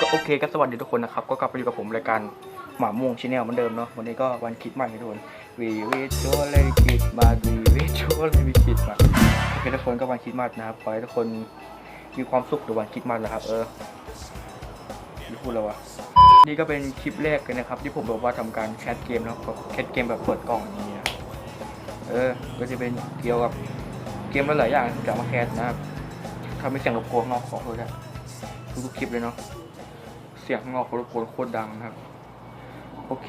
ก็โอเคก็สวัสดีทุกคนนะครับ ก็กลับมาอยู่กับผมรายการหมาม่วงชาแนลเหมือนเดิมเนาะวันนี้ก็วันคิดมันทุกคนวีวิชวลเลยคิดมาวีวิชวลเลยคิดมาโอเคทุกคนก็วันคิดมันนะครับขอให้ทุกคนมีความสุขในวันคิดมันนะครับ เออไม่พูดแล้ววะนี่ก็เป็นคลิปแรกเลยนะครับ ที่ผมบอกว่าทำการแคสเกมเนาะแคสเกมแบบเปิดกล่องอย่างเงี้ยเออ ก็จะเป็นเกี่ยวกับเกมหลายๆอย่างที่จะมาแคสนะครับทำให้เสียงรบกวนนอกของเลยนะทุกๆคลิปเลยเนาะ เสียงข้างนอกรบกวนโคตรดังนะครับ โอเค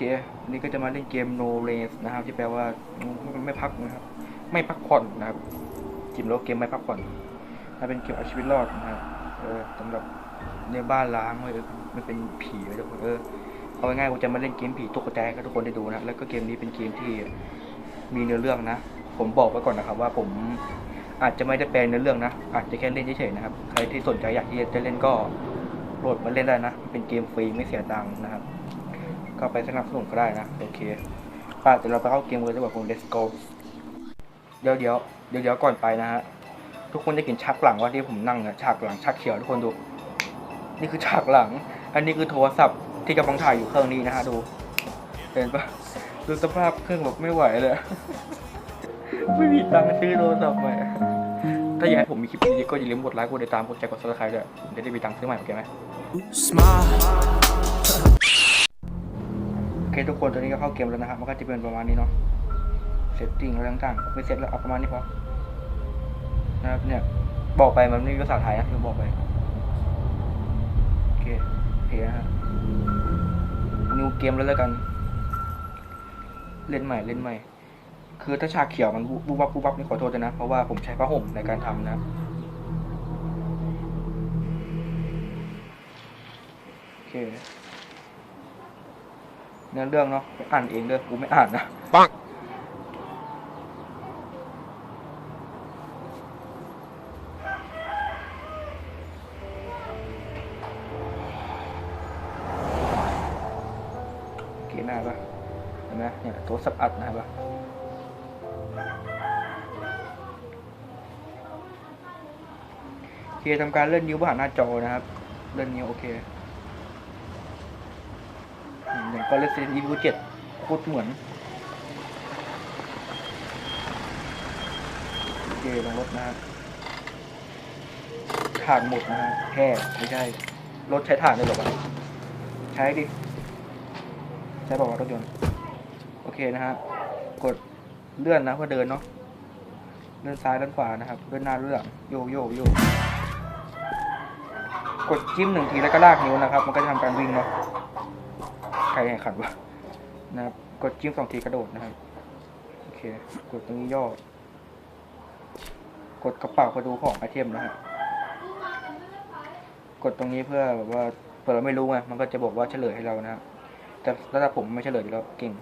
นี่ก็จะมาเล่นเกม no race นะครับ ที่แปลว่าไม่พักนะครับ ไม่พักผ่อนนะครับจิมแล้วเกมไม่พักผ่อนถ้าเป็นเกมเอาชีวิตรอดนะครับเออสำหรับในบ้านล้างเลยมันเป็นผีเลยทุกคนเออเอาง่ายๆผมจะมาเล่นเกมผีตุ๊กแตให้ทุกคนได้ดูนะแล้วก็เกมนี้เป็นเกมที่มีเนื้อเรื่องนะ ผมบอกไว้ก่อนนะครับว่าผมอาจจะไม่ได้แปลเนื้อเรื่องนะ อาจจะแค่เล่นเฉยๆนะครับ ใครที่สนใจอยากที่จะเล่นก็ โหลดมาเล่นได้นะ เป็นเกมฟรีไม่เสียตังค์นะครับ ก็ไปสนับสนุนก็ได้นะ โอเคป่ะเดี๋ยวเราไปเข้าเกมกันจะบอกผม let's go เดี๋ยวเดี๋ยวเดี๋ยวเดี๋ยวก่อนไปนะฮะ ทุกคนจะเห็นฉากหลังว่าที่ผมนั่งอะฉากหลังฉากเขียวทุกคนดู นี่คือฉากหลัง อันนี้คือโทรศัพท์ที่กำลังถ่ายอยู่เครื่องนี้นะฮะดู เห็นปะดูสภาพเครื่องแบบไม่ไหวเลย ไม่มีตังค์ซื้อโทรศัพท์ใหม่ ถ้าอยากให้ผมมีคลิปดีๆก็อย่าลืมกดไลค์กดติดตามกดแชร์กดซับสไครต์ด้วยผมจะได้มีตังค์ซื้อใหม่โอเคไหมโอเคทุกคนตอนนี้ก็เข้าเกมแล้วนะครับมันก็จะเป็นประมาณนี้เนาะเซตติ้งอะไรต่างๆไม่เสร็จแล้วเอาประมาณนี้พอนะครับเนี่ยบอกไปมันไม่มีภาษาไทยนะที่ผมบอกไปโอเคโอเคนะฮะนิวเกมแล้วแล้วกัน เล่นใหม่เล่นใหม่ คือถ้าฉากเขียวมันบูบับบูบับนี่ขอโทษด้วยนะ เพราะว่าผมใช้ผ้าห่มในการทำนะครับโอเคเนื้อเรื่องเนาะอ่านเองเด้อกูไม่อ่านนะ Bonk. โอเคหน้าปะเห็นไหมเนี่ยตัวสับอัดนะปะโเคทำการเลื่อนนิ้วผ่านหน้าจอนะครับ เลื่อนนิ้วโอเคอย่างก็ Resident Evil 7โคตรเหมือนโอเคลงรถนะฮะถ่านหมดนะฮะแค่ไม่ใช่ รถใช้ถ่านได้หรอวะใช้ดิ ใช้บอกว่ารถยนต์ โอเคนะฮะกดเลื่อนนะเพื่อเดินเนาะเลื่อนซ้ายเลื่อนขวานะครับเลื่อนหน้าเลื่อนโยโยโย กดจิ้มหนึ่งทีแล้วก็ลากนิ้วนะครับ มันก็จะทำการวิ่งเนาะใครแข่งขันวะนะครับ กดจิ้มสองทีกระโดดนะครับ โอเค กดตรงนี้ย่อ กดกระเป๋าเพื่อดูของไอเทมนะฮะ กดตรงนี้เพื่อแบบว่าเผื่อเราไม่รู้ไง มันก็จะบอกว่าเฉลยให้เรานะฮะแต่ถ้าผมไม่เฉลยอยู่แล้วเก่ง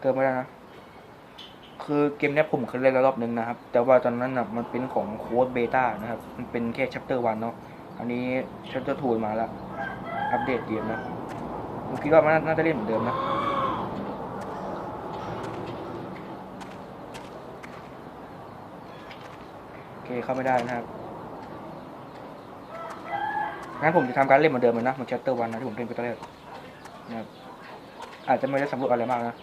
เติมไม่ได้นะ คือเกมนี้ผมเคยเล่นแล้วรอบนึงนะครับ แต่ว่าตอนนั้นน่ะมันเป็นของโค้ดเบต้านะครับ มันเป็นแค่ chapter 1เนาะ อันนี้ chapter 2มาแล้ว อัปเดตเกมนะ ผมคิดว่ามันน่าจะเล่นเหมือนเดิมนะโอเคเข้าไม่ได้นะครับ งั้นผมจะทำการเล่นเหมือนเดิมเลยนะเหมือน chapter 1นะที่ผมเล่นไปตอนแรกนะครับ อาจจะไม่ได้สำรวจอะไรมากนะ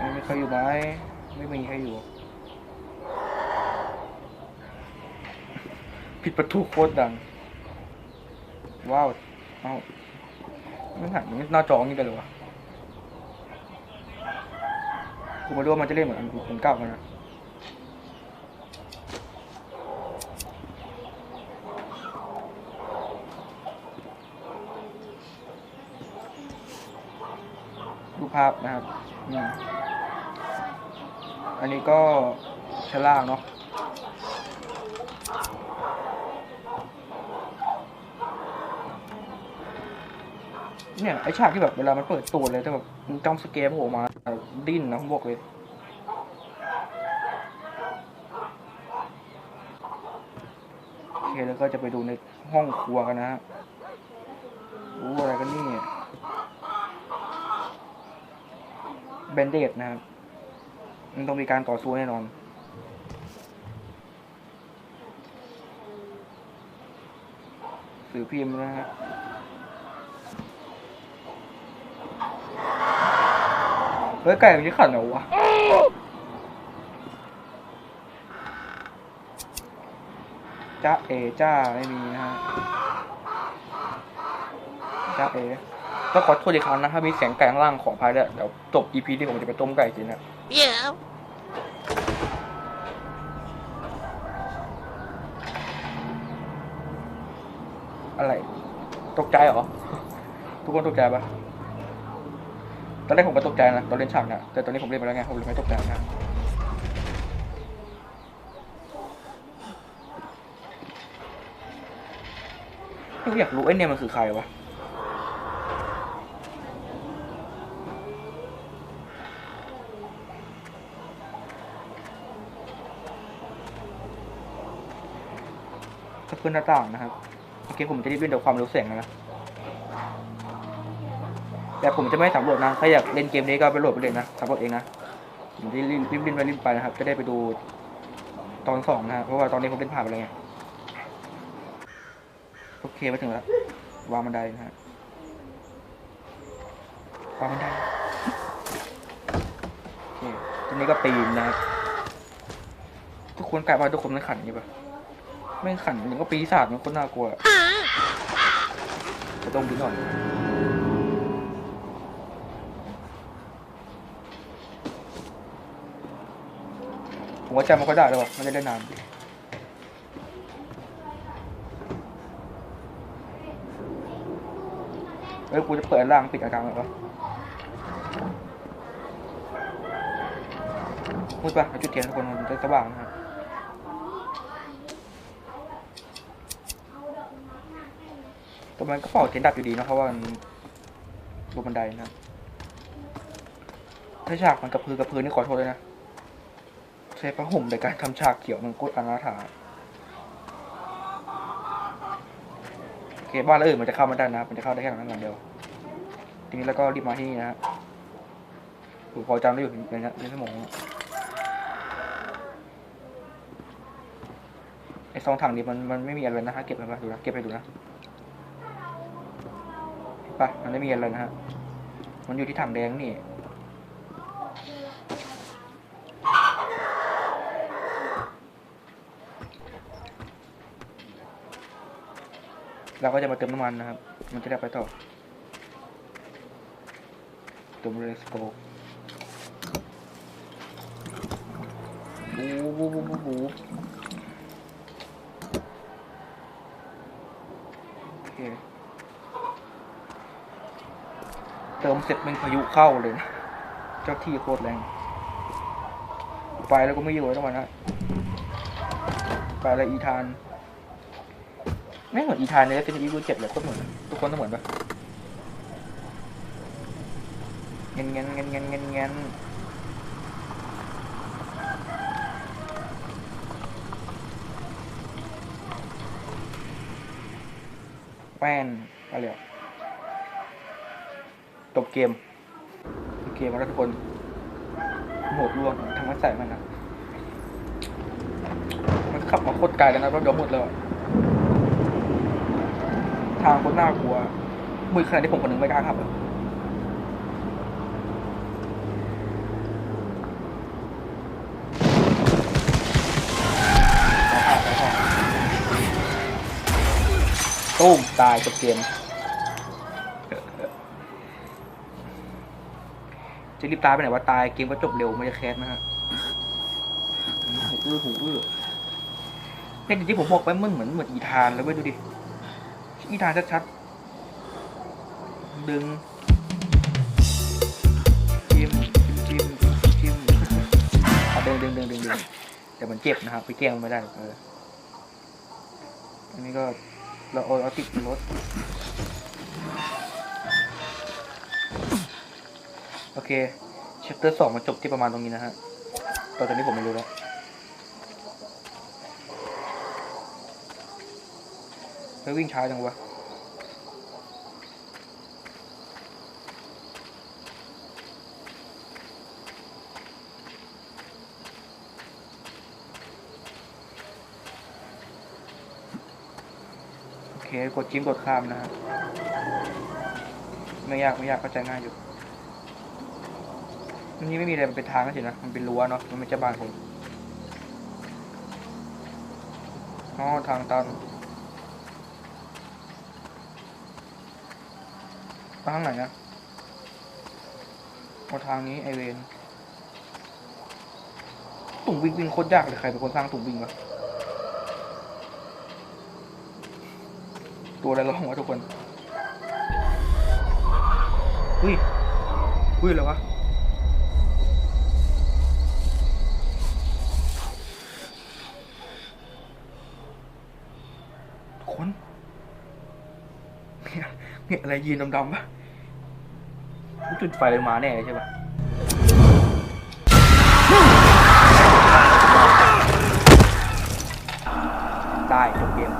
ไม่มีใครอยู่ไหมไม่มีใครอยู่ ผิด ประตูโคตรดัง ว้าว เอ้าไม่หันหน้าจออย่างนี้เลยวะกูม่รู้ว่ามันจะเล่นเหมือนอันอันเก่ามันนะดูภาพนะครับ อันนี้ก็ชั้นล่างเนาะ เนี่ยไอฉากที่แบบเวลามันเปิดตัวเลยแต่แบบมันจ้องสเกมโผล่มาดิ้นนะผมบอกเลยโอเคแล้วก็จะไปดูในห้องครัวกันนะฮะอู้อะไรกันนี่แบนเดดนะครับมันต้องมีการต่อสู้แน่นอนสื่อพิมพ์นะฮะ ฮ้ยไก่มันจะขันเหรอวะจ้าเอจ้าไม่มีนะฮะจ้าเอต้องขอโทษอีกครั้งนะถ้ามีเสียงไก่ข้างล่างของพายด้วยเดี๋ยวจบ EP ที่ผมจะไปต้มไก่กินนะ Yeah. อะไร ตกใจเหรอ ทุกคนตกใจปะ ตอนแรกผมก็ตกใจนะตอนเล่นฉากเนี่ยแต่ตอนนี้ผมเล่นไปแล้วไงผมเลยไม่ตกใจนะอยากรู้ไอ้เนี่ยมันคือใครวะสะพื้นหน้าต่างนะครับโอเคผมจะรีบเล่นเดี๋ยวความรู้เสียงนะ แต่ผมจะไม่สำรวจนะ ถ้าอยากเล่นเกมนี้ก็ไปโหลดไปเลยนะสำรวจเองนะผมจะรีบรีบเล่นไปรีบไปนะครับ จะได้ไปดูตอนสองนะครับเพราะว่าตอนนี้ผมเล่นผ่านไปแล้วไงโอเคมาถึงแล้ววางบันไดนะฮะวางบันไดโอเคตอนนี้ก็ปีนนะครับทุกคนกลายว่าทุกคนไม่ขันอย่ปะไม่ขันอย่างก็ปีศาจมันคนน่ากลัวจะต้องดิ้นก่อน ว่าจมันก็ได้แล้วมันจะได้นานเอ้ยกูจะเปิดล่างปิดอาการหรอวะพูดปะเอจุดเทียนทุกคนมันจะสว่างนะครับแต่มันก็เป่าเทียนดับอยู่ดีนะเพราะว่ามันบนบันไดนะถ้าฉากมันกระพือกระพือนี่ขอโทษเลยนะ ใช้ผ้าห่มในการทำฉากเขียวมันโคตรอนาถาโอเคบ้านอื่นมันจะเข้ามาได้นะ มันจะเข้าได้แค่หลังนั้นหลังเดียว ทีนี้แล้วก็รีบมาที่นี่นะฮะผมพอจำได้อยู่ในนั้ในสมองไอ้ซองถังนี้มันมันไม่มีอะไรนะฮะเก็บไปดูนะเก็บไปดูนะไปมันไม่มีอะไรนะฮะมันอยู่ที่ถังแดงนี่ เราก็จะมาเติมน้ำมันนะครับ มันจะได้ไปต่อเติมเรสโกบูบูบูบูบูโอเคเติมเสร็จเป็นพายุเข้าเลยนะเจ้าที่โคตรแรง ไปแล้วก็ไม่อยู่แล้วทั้งวันนะไปแล้วอีธาน ไม่เหมือนอีธานใน Resident Evil 7เลยโคตรเหมือนทุกคนต้องเหมือนปะเงี้ยเงี้ยเงี้ยเงี้ยเงี้ยเงี้ยแป้นอะไรอะจบเกมเกมแล้วทุกคนโหมดรวมทางมันใส่มันนะมันขับมาโคตรไกลแล้วนะรถยกหมดเลยอะทางโคตรน่ากลัวมือขนาดที่ผมคนหนึ่งไม่กล้าขับอะตุ้มตายจบเกมจะรีบตายไปไหนว่าตายเกมก็จบเร็วไม่จะแคสนะฮะหูอื้อหูอื้อเนี่ยจริงๆผมบอกไปมันเหมือนเหมือนอีธานเลยเว้ยดูดิ อีธานชัดๆ ดึงจิ้มจิ้มจิ้มเอาดึงดึงดึงดึงดึงแต่มันเจ็บนะครับ ไปแกล้งมันไม่ได้อกเอออันนี้ก็เราเอาติดรถโอเคเชปเตอร์สองมาจบที่ประมาณตรงนี้นะฮะตอนนี้ผมไม่รู้แล้ว ไปวิ่งช้าจังวะโอเคกดจิ้มกดข้ามนะฮะไม่ยากไม่ยากเข้าใจง่ายอยู่นี่ไม่มีอะไรมันเป็นทางก็สินะ มันเป็นรั้วเนาะ มันไม่จะบานผม อ๋อ ทางตัน ทางไหนนะเอาทางนี้ไอเวนตุ่งวิ่งวิ่งโคตรยากเลยใครเป็นคนสร้างตุ่งวิ่งวะตัวอะไรร้องวะทุกคนเฮ้ยเฮ้ยอะไรวะคนเนี่ยเนี่ยอะไรยืนดำๆปะ จุดไฟเลยมาแน่ใช่ปะได้จบเกม